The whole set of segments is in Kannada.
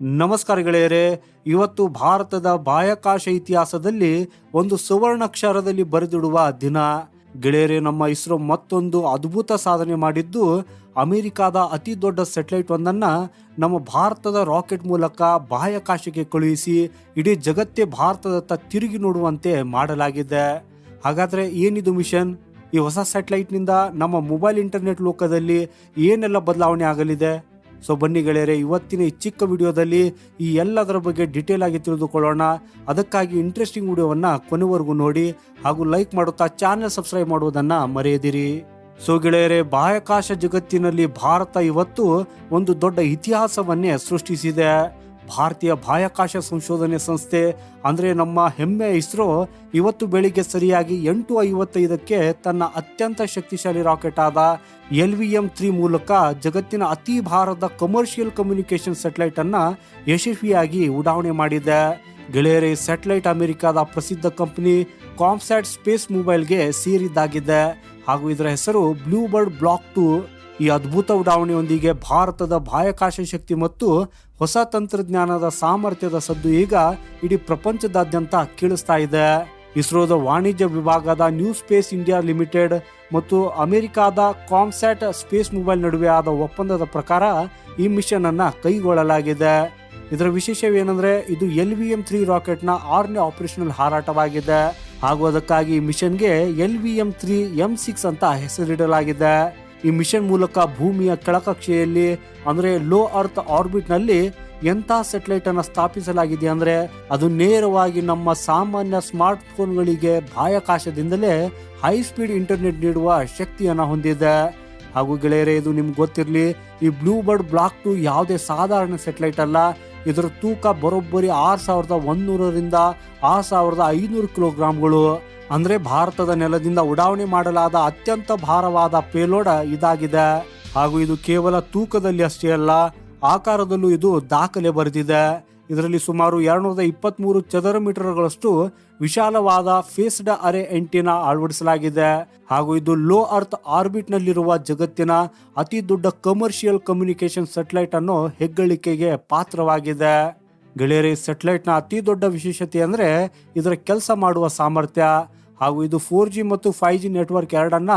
ನಮಸ್ಕಾರ ಗೆಳೆಯರೇ, ಇವತ್ತು ಭಾರತದ ಬಾಹ್ಯಾಕಾಶ ಇತಿಹಾಸದಲ್ಲಿ ಒಂದು ಸುವರ್ಣಾಕ್ಷರದಲ್ಲಿ ಬರೆದಿಡುವ ದಿನ. ಗೆಳೆಯರೇ, ನಮ್ಮ ಇಸ್ರೋ ಮತ್ತೊಂದು ಅದ್ಭುತ ಸಾಧನೆ ಮಾಡಿದ್ದು ಅಮೆರಿಕಾದ ಅತಿ ದೊಡ್ಡ ಸೆಟಲೈಟ್ ಒಂದನ್ನು ನಮ್ಮ ಭಾರತದ ರಾಕೆಟ್ ಮೂಲಕ ಬಾಹ್ಯಾಕಾಶಕ್ಕೆ ಕಳುಹಿಸಿ ಇಡೀ ಜಗತ್ತೇ ಭಾರತದತ್ತ ತಿರುಗಿ ನೋಡುವಂತೆ ಮಾಡಲಾಗಿದೆ. ಹಾಗಾದರೆ ಏನಿದು ಮಿಷನ್? ಈ ಹೊಸ ಸ್ಯಾಟಲೈಟ್ನಿಂದ ನಮ್ಮ ಮೊಬೈಲ್ ಇಂಟರ್ನೆಟ್ ಲೋಕದಲ್ಲಿ ಏನೆಲ್ಲ ಬದಲಾವಣೆ ಆಗಲಿದೆ? ಸೊ ಬನ್ನಿ ಗೆಳೆಯರೆ, ಇವತ್ತಿನ ಈ ಚಿಕ್ಕ ವಿಡಿಯೋದಲ್ಲಿ ಈ ಎಲ್ಲದರ ಬಗ್ಗೆ ಡಿಟೇಲ್ ಆಗಿ ತಿಳಿದುಕೊಳ್ಳೋಣ. ಅದಕ್ಕಾಗಿ ಇಂಟ್ರೆಸ್ಟಿಂಗ್ ವಿಡಿಯೋವನ್ನು ಕೊನೆವರೆಗೂ ನೋಡಿ ಹಾಗೂ ಲೈಕ್ ಮಾಡುತ್ತಾ ಚಾನೆಲ್ ಸಬ್ಸ್ಕ್ರೈಬ್ ಮಾಡುವುದನ್ನು ಮರೆಯದಿರಿ. ಸೊ ಗೆಳೆಯರೆ, ಬಾಹ್ಯಾಕಾಶ ಜಗತ್ತಿನಲ್ಲಿ ಭಾರತ ಇವತ್ತು ಒಂದು ದೊಡ್ಡ ಇತಿಹಾಸವನ್ನೇ ಸೃಷ್ಟಿಸಿದೆ. ಭಾರತೀಯ ಬಾಹ್ಯಾಕಾಶ ಸಂಶೋಧನೆ ಸಂಸ್ಥೆ, ಅಂದರೆ ನಮ್ಮ ಹೆಮ್ಮೆ ಇಸ್ರೋ ಇವತ್ತು ಬೆಳಿಗ್ಗೆ ಸರಿಯಾಗಿ ಎಂಟು ಐವತ್ತೈದಕ್ಕೆ ತನ್ನ ಅತ್ಯಂತ ಶಕ್ತಿಶಾಲಿ ರಾಕೆಟ್ ಆದ ಎಲ್ ವಿ ಎಂ ತ್ರೀ ಮೂಲಕ ಜಗತ್ತಿನ ಅತಿ ಭಾರದ ಕಮರ್ಷಿಯಲ್ ಕಮ್ಯುನಿಕೇಶನ್ ಸ್ಯಾಟಲೈಟ್ ಅನ್ನ ಯಶಸ್ವಿಯಾಗಿ ಉಡಾವಣೆ ಮಾಡಿದೆ. ಗೆಳೆಯರೆ ಸ್ಯಾಟಲೈಟ್ ಅಮೆರಿಕಾದ ಪ್ರಸಿದ್ಧ ಕಂಪನಿ ಕಾಮ್ಸ್ಯಾಟ್ ಸ್ಪೇಸ್ ಮೊಬೈಲ್ಗೆ ಸೇರಿದ್ದಾಗಿದೆ. ಹಾಗೂ ಇದರ ಹೆಸರು ಬ್ಲೂ ಬರ್ಡ್ ಬ್ಲಾಕ್ ಟು ಈ ಅದ್ಭುತ ಉಡಾವಣೆಯೊಂದಿಗೆ ಭಾರತದ ಬಾಹ್ಯಾಕಾಶ ಶಕ್ತಿ ಮತ್ತು ಹೊಸ ತಂತ್ರಜ್ಞಾನದ ಸಾಮರ್ಥ್ಯದ ಸದ್ದು ಈಗ ಇಡೀ ಪ್ರಪಂಚದಾದ್ಯಂತ ಕೇಳಿಸ್ತಾ ಇದೆ. ಇಸ್ರೋದ ವಾಣಿಜ್ಯ ವಿಭಾಗದ ನ್ಯೂ ಸ್ಪೇಸ್ ಇಂಡಿಯಾ ಲಿಮಿಟೆಡ್ ಮತ್ತು ಅಮೆರಿಕಾದ ಕಾಮ್ಸ್ಯಾಟ್ ಸ್ಪೇಸ್ ಮೊಬೈಲ್ ನಡುವೆ ಆದ ಒಪ್ಪಂದದ ಪ್ರಕಾರ ಈ ಮಿಷನ್ ಅನ್ನ ಕೈಗೊಳ್ಳಲಾಗಿದೆ. ಇದರ ವಿಶೇಷವೇನೆಂದ್ರೆ ಇದು ಎಲ್ ವಿ ಎಂ ತ್ರೀ ರಾಕೆಟ್ನ ಆರನೇ ಆಪರೇಷನಲ್ ಹಾರಾಟವಾಗಿದೆ. ಹಾಗೂ ಅದಕ್ಕಾಗಿ ಈ ಮಿಷನ್ಗೆ L V M three M six ಅಂತ ಹೆಸರಿಡಲಾಗಿದೆ. ಈ ಮಿಷನ್ ಮೂಲಕ ಭೂಮಿಯ ಕೆಳಕಕ್ಷೆಯಲ್ಲಿ, ಅಂದ್ರೆ ಲೋ ಅರ್ತ್ ಆರ್ಬಿಟ್ನಲ್ಲಿ ಎಂಥ ಸೆಟಲೈಟ್ ಅನ್ನು ಸ್ಥಾಪಿಸಲಾಗಿದೆ ಅಂದ್ರೆ ಅದು ನೇರವಾಗಿ ನಮ್ಮ ಸಾಮಾನ್ಯ ಸ್ಮಾರ್ಟ್ ಫೋನ್ಗಳಿಗೆ ಬಾಹ್ಯಾಕಾಶದಿಂದಲೇ ಹೈ ಸ್ಪೀಡ್ ಇಂಟರ್ನೆಟ್ ನೀಡುವ ಶಕ್ತಿಯನ್ನ ಹೊಂದಿದೆ. ಹಾಗೂ ಗೆಳೆಯರೇ, ಇದು ನಿಮ್ಗೆ ಗೊತ್ತಿರಲಿ, ಈ ಬ್ಲೂ ಬರ್ಡ್ ಬ್ಲಾಕ್ ಟು ಯಾವುದೇ ಸಾಧಾರಣ ಸೆಟಲೈಟ್ ಅಲ್ಲ. ಇದರ ತೂಕ ಬರೋಬ್ಬರಿ ಆರು ಸಾವಿರದ ಒಂದೂರರಿಂದ ಆರು ಸಾವಿರದ ಐನೂರು ಕಿಲೋಗ್ರಾಂಗಳು. ಅಂದ್ರೆ ಭಾರತದ ನೆಲದಿಂದ ಉಡಾವಣೆ ಮಾಡಲಾದ ಅತ್ಯಂತ ಭಾರವಾದ ಪೇಲೋಡ ಇದಾಗಿದೆ. ಹಾಗೂ ಇದು ಕೇವಲ ತೂಕದಲ್ಲಿ ಅಷ್ಟೇ ಅಲ್ಲ, ಆಕಾರದಲ್ಲೂ ಇದು ದಾಖಲೆ ಬರೆದಿದೆ. ಇದರಲ್ಲಿ ಸುಮಾರು ಎರಡ್ನೂರದ ಇಪ್ಪತ್ತ್ಮೂರು ಚದರ ಮೀಟರ್ಗಳಷ್ಟು ವಿಶಾಲವಾದ ಫೇಸ್ಡ್ ಅರೆ ಎಂಟಿನ ಅಳವಡಿಸಲಾಗಿದೆ. ಹಾಗೂ ಇದು ಲೋ ಅರ್ತ್ ಆರ್ಬಿಟ್ ನಲ್ಲಿರುವ ಜಗತ್ತಿನ ಅತಿ ದೊಡ್ಡ ಕಮರ್ಷಿಯಲ್ ಕಮ್ಯುನಿಕೇಶನ್ ಸೆಟಲೈಟ್ ಅನ್ನು ಹೆಗ್ಗಳಿಕೆಗೆ ಪಾತ್ರವಾಗಿದೆ. ಗೆಳೆಯರಿ ಸೆಟಲೈಟ್ನ ಅತಿ ದೊಡ್ಡ ವಿಶೇಷತೆ ಅಂದ್ರೆ ಇದರ ಕೆಲಸ ಮಾಡುವ ಸಾಮರ್ಥ್ಯ. ಹಾಗೂ ಇದು ಫೋರ್ ಜಿ ಮತ್ತು ಫೈವ್ ಜಿ ನೆಟ್ವರ್ಕ್ ಎರಡನ್ನ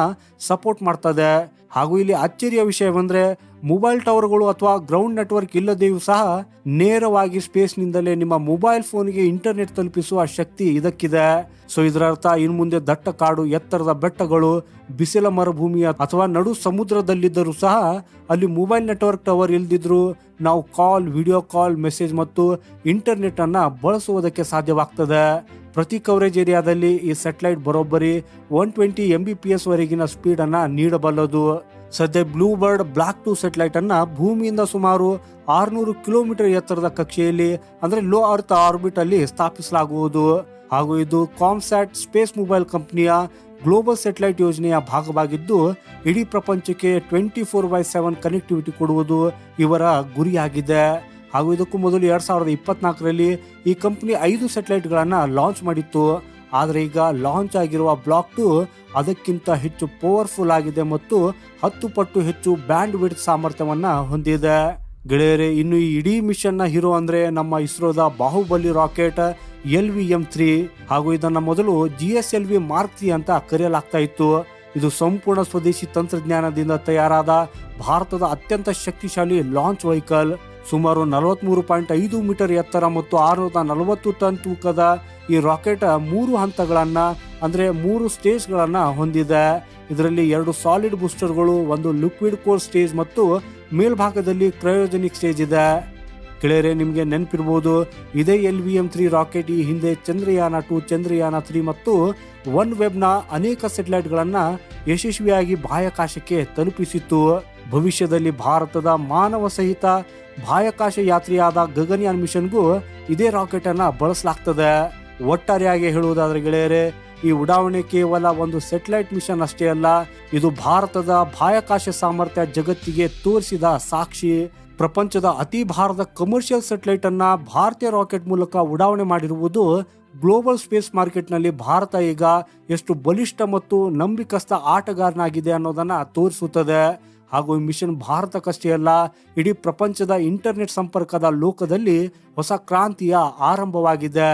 ಸಪೋರ್ಟ್ ಮಾಡ್ತದೆ. ಹಾಗೂ ಇಲ್ಲಿ ಅಚ್ಚರಿಯ ವಿಷಯವೆಂದ್ರೆ ಮೊಬೈಲ್ ಟವರ್ಗಳು ಅಥವಾ ಗ್ರೌಂಡ್ ನೆಟ್ವರ್ಕ್ ಇಲ್ಲದೆಯೂ ಸಹ ನೇರವಾಗಿ ಸ್ಪೇಸ್ ನಿಂದಲೇ ನಿಮ್ಮ ಮೊಬೈಲ್ ಫೋನ್ಗೆ ಇಂಟರ್ನೆಟ್ ತಲುಪಿಸುವ ಶಕ್ತಿ ಇದಕ್ಕಿದೆ. ಸೊ ಇದರ ಅರ್ಥ ಇನ್ನು ಮುಂದೆ ದಟ್ಟ ಕಾಡು, ಎತ್ತರದ ಬೆಟ್ಟಗಳು, ಬಿಸಿಲ ಮರುಭೂಮಿಯ ಅಥವಾ ನಡು ಸಮುದ್ರದಲ್ಲಿದ್ದರೂ ಸಹ ಅಲ್ಲಿ ಮೊಬೈಲ್ ನೆಟ್ವರ್ಕ್ ಟವರ್ ಇಲ್ದಿದ್ರು ನಾವು ಕಾಲ್ ವಿಡಿಯೋ ಕಾಲ್ ಮೆಸೇಜ್ ಮತ್ತು ಇಂಟರ್ನೆಟ್ ಅನ್ನ ಬಳಸುವುದಕ್ಕೆ ಸಾಧ್ಯವಾಗ್ತದೆ. ಪ್ರತಿ ಕವರೇಜ್ ಏರಿಯಾದಲ್ಲಿ ಈ ಸ್ಯಾಟಲೈಟ್ ಬರೋಬ್ಬರಿ one twenty M B P S ವರೆಗಿನ ಸ್ಪೀಡ್ ಅನ್ನ ನೀಡಬಲ್ಲದು. ಸದ್ಯ blue bird block two satellite ಅನ್ನ ಭೂಮಿಯಿಂದ ಸುಮಾರು ಆರ್ನೂರು ಕಿಲೋಮೀಟರ್ ಎತ್ತರದ ಕಕ್ಷೆಯಲ್ಲಿ, ಅಂದ್ರೆ ಲೋ ಅರ್ಥ ಆರ್ಬಿಟ್ ಅಲ್ಲಿ ಸ್ಥಾಪಿಸಲಾಗುವುದು. ಹಾಗೂ ಇದು ಕಾಮ್ಸ್ಯಾಟ್ ಸ್ಪೇಸ್ ಮೊಬೈಲ್ ಕಂಪನಿಯ ಗ್ಲೋಬಲ್ ಸೆಟಲೈಟ್ ಯೋಜನೆಯ ಭಾಗವಾಗಿದ್ದು, ಇಡೀ ಪ್ರಪಂಚಕ್ಕೆ twenty four by seven connectivity ಕೊಡುವುದು ಇವರ ಗುರಿಯಾಗಿದೆ. ಹಾಗೂ ಇದಕ್ಕೂ ಮೊದಲು ಎರಡ್ ಸಾವಿರದ ಇಪ್ಪತ್ನಾಲ್ಕರಲ್ಲಿ ಈ ಕಂಪನಿ ಐದು ಸ್ಯಾಟಲೈಟ್ಗಳನ್ನು ಲಾಂಚ್ ಮಾಡಿತ್ತು. ಆದರೆ ಈಗ ಲಾಂಚ್ ಆಗಿರುವ ಬ್ಲಾಕ್ ಟು ಅದಕ್ಕಿಂತ ಹೆಚ್ಚು ಪವರ್ಫುಲ್ ಆಗಿದೆ ಮತ್ತು ಹತ್ತು ಪಟ್ಟು ಹೆಚ್ಚು ಬ್ಯಾಂಡ್ ವಿಡ್ ಸಾಮರ್ಥ್ಯವನ್ನ ಹೊಂದಿದೆ. ಗೆಳೆಯರೇ, ಇನ್ನು ಈ ಇಡೀ ಮಿಷನ್ನ ಹೀರೋ ಅಂದ್ರೆ ನಮ್ಮ ಇಸ್ರೋದ Baahubali rocket L V M three ಹಾಗೂ ಇದನ್ನ ಮೊದಲು G S L V mark three ಅಂತ ಕರೆಯಲಾಗ್ತಾ ಇತ್ತು. ಇದು ಸಂಪೂರ್ಣ ಸ್ವದೇಶಿ ತಂತ್ರಜ್ಞಾನದಿಂದ ತಯಾರಾದ ಭಾರತದ ಅತ್ಯಂತ ಶಕ್ತಿಶಾಲಿ ಲಾಂಚ್ ವೆಹಿಕಲ್. ಸುಮಾರು ನಲವತ್ಮೂರು ಪಾಯಿಂಟ್ ಐದು ಮೀಟರ್ ಎತ್ತರ ಮತ್ತು ಆರುನೂರ ನಲವತ್ತು ಟನ್ ತೂಕದ ಈ ರಾಕೆಟ್ ಮೂರು ಹಂತಗಳನ್ನು, ಅಂದರೆ ಮೂರು ಸ್ಟೇಜ್ಗಳನ್ನು ಹೊಂದಿದೆ. ಇದರಲ್ಲಿ ಎರಡು ಸಾಲಿಡ್ ಬೂಸ್ಟರ್ಗಳು, ಒಂದು ಲಿಕ್ವಿಡ್ ಕೋರ್ ಸ್ಟೇಜ್ ಮತ್ತು ಮೇಲ್ಭಾಗದಲ್ಲಿ ಕ್ರಯೋಜೆನಿಕ್ ಸ್ಟೇಜ್ ಇದೆ. ಗೆಳೆಯರೆ, ನಿಮಗೆ ನೆನಪಿರ್ಬೋದು, ಇದೇ L V M three rocket ಈ ಹಿಂದೆ ಚಂದ್ರಯಾನ ಟು ಚಂದ್ರಯಾನ ತ್ರೀ ಮತ್ತು ಒನ್ ವೆಬ್ನ ಅನೇಕ ಸೆಟಲೈಟ್ಗಳನ್ನು ಯಶಸ್ವಿಯಾಗಿ ಬಾಹ್ಯಾಕಾಶಕ್ಕೆ ತಲುಪಿಸಿತ್ತು. ಭವಿಷ್ಯದಲ್ಲಿ ಭಾರತದ ಮಾನವ ಸಹಿತ ಬಾಹ್ಯಾಕಾಶ ಯಾತ್ರೆಯಾದ ಗಗನಯಾನ್ ಮಿಷನ್ಗೂ ಇದೇ ರಾಕೆಟ್ ಅನ್ನ ಬಳಸಲಾಗ್ತದೆ. ಒಟ್ಟಾರೆಯಾಗಿ ಹೇಳುವುದಾದ್ರೆ ಗೆಳೆಯರೆ, ಈ ಉಡಾವಣೆ ಕೇವಲ ಒಂದು ಸೆಟಲೈಟ್ ಮಿಷನ್ ಅಷ್ಟೇ ಅಲ್ಲ, ಇದು ಭಾರತದ ಬಾಹ್ಯಾಕಾಶ ಸಾಮರ್ಥ್ಯ ಜಗತ್ತಿಗೆ ತೋರಿಸಿದ ಸಾಕ್ಷಿ. ಪ್ರಪಂಚದ ಅತಿ ಭಾರದ ಕಮರ್ಷಿಯಲ್ ಸೆಟಲೈಟ್ ಅನ್ನ ಭಾರತೀಯ ರಾಕೆಟ್ ಮೂಲಕ ಉಡಾವಣೆ ಮಾಡಿರುವುದು ಗ್ಲೋಬಲ್ ಸ್ಪೇಸ್ ಮಾರ್ಕೆಟ್ನಲ್ಲಿ ಭಾರತ ಈಗ ಎಷ್ಟು ಬಲಿಷ್ಠ ಮತ್ತು ನಂಬಿಕಸ್ಥ ಆಟಗಾರನಾಗಿದೆ ಅನ್ನೋದನ್ನ ತೋರಿಸುತ್ತದೆ. ಹಾಗೂ ಈ ಮಿಷನ್ ಭಾರತಕ್ಕಷ್ಟೇ ಅಲ್ಲ, ಇಡೀ ಪ್ರಪಂಚದ ಇಂಟರ್ನೆಟ್ ಸಂಪರ್ಕದ ಲೋಕದಲ್ಲಿ ಹೊಸ ಕ್ರಾಂತಿಯ ಆರಂಭವಾಗಿದೆ.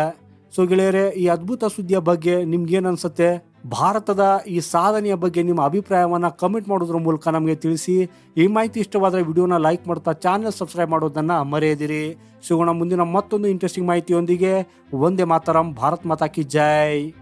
ಸೊ ಗೆಳೆಯರೆ, ಈ ಅದ್ಭುತ ಸುದ್ದಿಯ ಬಗ್ಗೆ ನಿಮ್ಗೇನು ಅನ್ಸುತ್ತೆ? ಭಾರತದ ಈ ಸಾಧನೆಯ ಬಗ್ಗೆ ನಿಮ್ಮ ಅಭಿಪ್ರಾಯವನ್ನು ಕಮೆಂಟ್ ಮಾಡೋದ್ರ ಮೂಲಕ ನಮಗೆ ತಿಳಿಸಿ. ಈ ಮಾಹಿತಿ ಇಷ್ಟವಾದರೆ ವಿಡಿಯೋನ ಲೈಕ್ ಮಾಡ್ತಾ ಚಾನೆಲ್ ಸಬ್ಸ್ಕ್ರೈಬ್ ಮಾಡೋದನ್ನು ಮರೆಯದಿರಿ. ಸಿಗೋಣ ಮುಂದಿನ ಮತ್ತೊಂದು ಇಂಟ್ರೆಸ್ಟಿಂಗ್ ಮಾಹಿತಿಯೊಂದಿಗೆ. ಒಂದೇ ಮಾತರಂ, ಭಾರತ್ ಮಾತಾ ಕಿ ಜೈ.